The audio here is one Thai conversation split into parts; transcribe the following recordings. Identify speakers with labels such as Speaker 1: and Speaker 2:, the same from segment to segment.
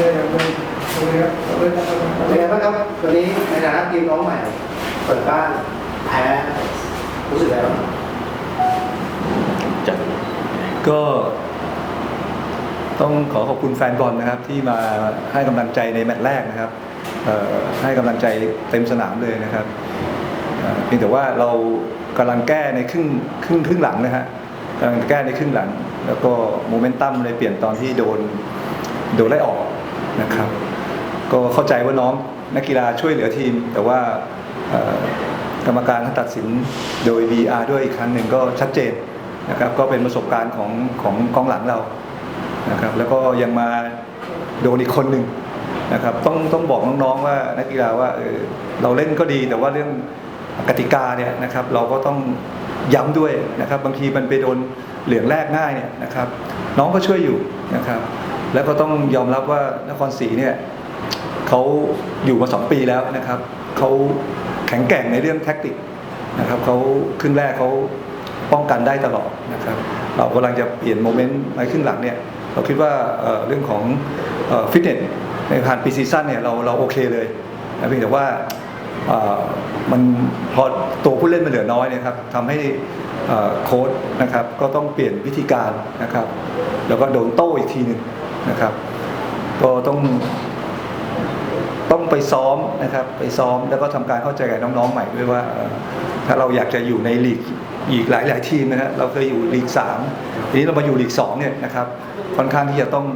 Speaker 1: เลยยังเลยเลยครับเลยครับ
Speaker 2: เป็นไงบ้างครับวันนี้ในฐานะทีมน้องใหม่ เปิดบ้านแพ้รู้สึกไงบ้าง
Speaker 3: จัดก็ต้องขอขอบคุณแฟนบอลนะครับที่มาให้กำลังใจในแมตช์แรกนะครับให้กำลังใจเต็มสนามเลยนะครับเอ่อเพียงแต่ว่าเรากำลังแก้ในครึ่งครึ่งครึ่งหลังนะฮะกำลังแก้ในครึ่งหลัง แล้วก็โมเมนตัมเลยเปลี่ยนตอนที่โดนโดนไล่ออก นะครับ ก็เข้าใจว่าน้องนักกีฬาช่วยเหลือทีม แต่ว่ากรรมการเขาตัดสินโดย VR ด้วยอีกครั้งหนึ่งก็ชัดเจนนะครับก็เป็นประสบการณ์ของของกองหลังเรานะครับแล้วก็ยังมาโดนอีกคนหนึ่งนะครับต้องต้องบอกน้องๆว่านักกีฬาว่าเออเราเล่นก็ดีแต่ว่าเรื่องกติกาเนี่ยนะครับเราก็ต้องย้ำด้วยนะครับบางทีมันไปโดนเหลืองแรกง่ายเนี่ยนะครับน้องก็ช่วยอยู่นะครับ แล้วก็ต้องยอมรับว่านครศรีเนี่ยเขาอยู่มาสองปีแล้วนะครับเขาแข็งแกร่งในเรื่องแท็กติกนะครับเขาครึ่งแรกเขาป้องกันได้ตลอดนะครับ เรากำลังจะเปลี่ยนโมเมนต์ในครึ่งหลังเนี่ยเราคิดว่าเเรื่องของฟิตเนสในผ่านปีซีซั่นเนี่ยเราเราโอเคเลยนะเพียงแต่ว่ามันพอตัวผู้เล่นมันเหลือน้อยเนะครับทำให้โค้ชนะครับก็ต้องเปลี่ยนวิธีการนะครับ แล้วก็โดนโต้อีกทีหนึ่ง นะครับ ก็ต้องต้องไปซ้อมนะครับ ไปซ้อมแล้วก็ทำการเข้าใจกับน้องๆใหม่ด้วยว่า ถ้าเราอยากจะอยู่ในลีกอีกหลายๆทีมนะฮะเราเคยอยู่ลีกสามทีนี้เรามาอยู่ลีกสองเนี่ยนะครับค่อนข้างที่จะต้อง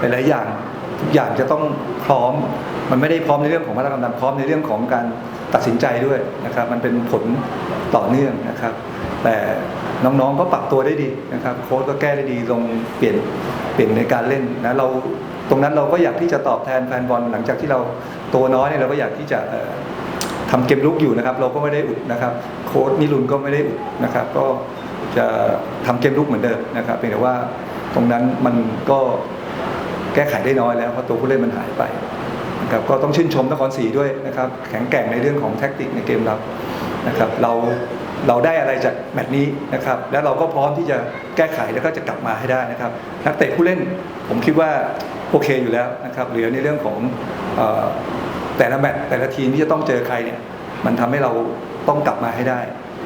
Speaker 3: หลายๆอย่างทุกอย่างจะต้องพร้อม มันไม่ได้พร้อมในเรื่องของมาตรการดำพร้อมในเรื่องของการตัดสินใจด้วยนะครับ มันเป็นผลต่อเนื่องนะครับ แต่น้องๆก็ปรับตัวได้ดีนะครับ โค้ชก็แก้ได้ดีลงเปลี่ยน เปลี่ยนในการเล่นนะเราตรงนั้นเราก็อยากที่จะตอบแทนแฟนบอลหลังจากที่เราตัวน้อยเนี่ยเราก็อยากที่จะเอ่อทำเกมลุกอยู่นะครับ เราก็ไม่ได้อุดนะครับ โค้ชนิรุนก็ไม่ได้อุดนะครับ ก็จะทำเกมลุกเหมือนเดิมนะครับเพียงแต่ว่าตรงนั้นมันก็แก้ไขได้น้อยแล้วเพราะตัวผู้เล่นมันหายไปนะครับก็ต้องชื่นชมนครศรีด้วยนะครับ แข็งแกร่งในเรื่องของแท็กติกในเกมรับนะครับ เรา เราได้อะไรจากแมตช์นี้นะครับ แล้วเราก็พร้อมที่จะแก้ไขแล้วก็จะกลับมาให้ได้นะครับ นักเตะผู้เล่นผมคิดว่าโอเคอยู่แล้วนะครับเหลือในเรื่องของอแต่ละแมตช์แต่ละทีมที่จะต้องเจอใครเนี่ยมันทำให้เราต้องกลับมาให้ได้